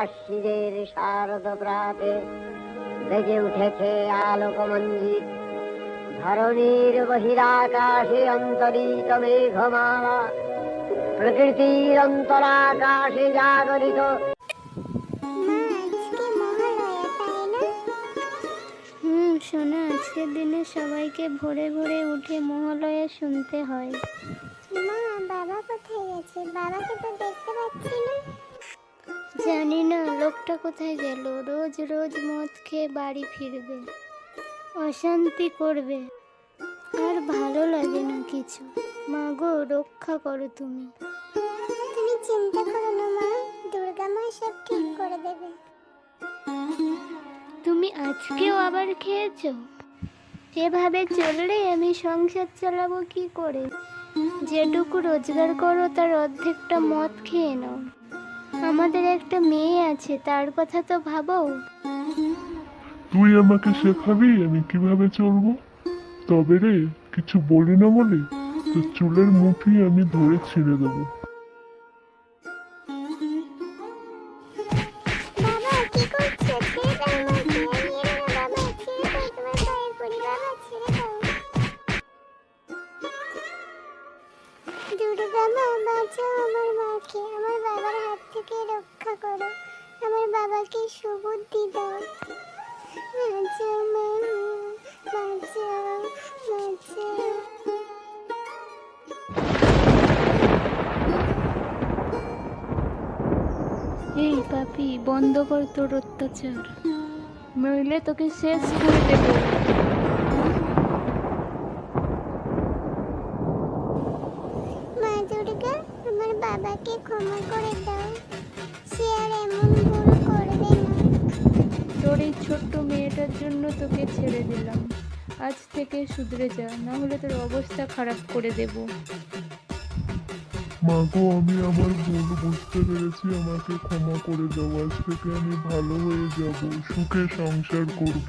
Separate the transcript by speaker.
Speaker 1: আশ্বিদের শারদ প্রাতে বেজে উঠেছে আলোক মঞ্জিত ধরণীর বহিরাকাশে অন্তরিত মেঘমালা প্রকৃতির অন্তরাকাশে জাগরিত।
Speaker 2: মা আজকে মহালয়া তাই না?
Speaker 3: হুম শোনা আজকের দিনে সবাইকে ভোরে ভোরে উঠে মহালয়া শুনতে হয়।
Speaker 2: মা বাবা কোথায় গেছে? বাবাকে তো দেখতে পাচ্ছি না।
Speaker 3: জানি না লোকটা কোথায় গেল। রোজ রোজ মদ খেয়ে বাড়ি ফিরবে। অশান্তি করবে। আর ভালো লাগে না কিছু। মা গো রক্ষা করো তুমি।
Speaker 2: তুমি চিন্তা করো না মা দুর্গা মা সব ঠিক করে দেবে।
Speaker 3: তুমি আজকেও আবার খেয়েছো? এভাবে চললে আমি সংসার চালাবো কি করে? যেটুকু রোজগার করো তার অর্ধেকটা মদ খেয়ে নাও। আমাদের একটা মেয়ে আছে তার কথা তো ভাবো।
Speaker 4: তুই আমাকে শেখাবি আমি কীভাবে চলবো? তবে রে কিছু বলি না বলে তো চুলের মুঠি আমি ধরে ছিঁড়ে দেবো।
Speaker 2: দুর্গা মা বাঁচাও আমার মাকে। থেকে রক্ষা করো। আমার বাবাকে সুবুদ্ধি দাও। বাঁচাও বাঁচাও বাঁচাও।
Speaker 3: এই পাপি বন্ধ কর তোর অত্যাচার। নইলে তোকে শেষ করে দেবো।
Speaker 2: মা দুর্গা আমার বাবাকে ক্ষমা করে দাও।
Speaker 3: ছোট্ট মেয়েটার জন্য তোকে ছেড়ে দিলাম। আজ থেকে শুধরে যা না হলে তোর অবস্থা খারাপ করে দেব।
Speaker 4: মা গো, আমি আমার ভুল বুঝতে পেরেছি, আমাকে ক্ষমা করে দাও। আজ থেকে আমি ভালো হয়ে যাব, সুখে সংসার করব।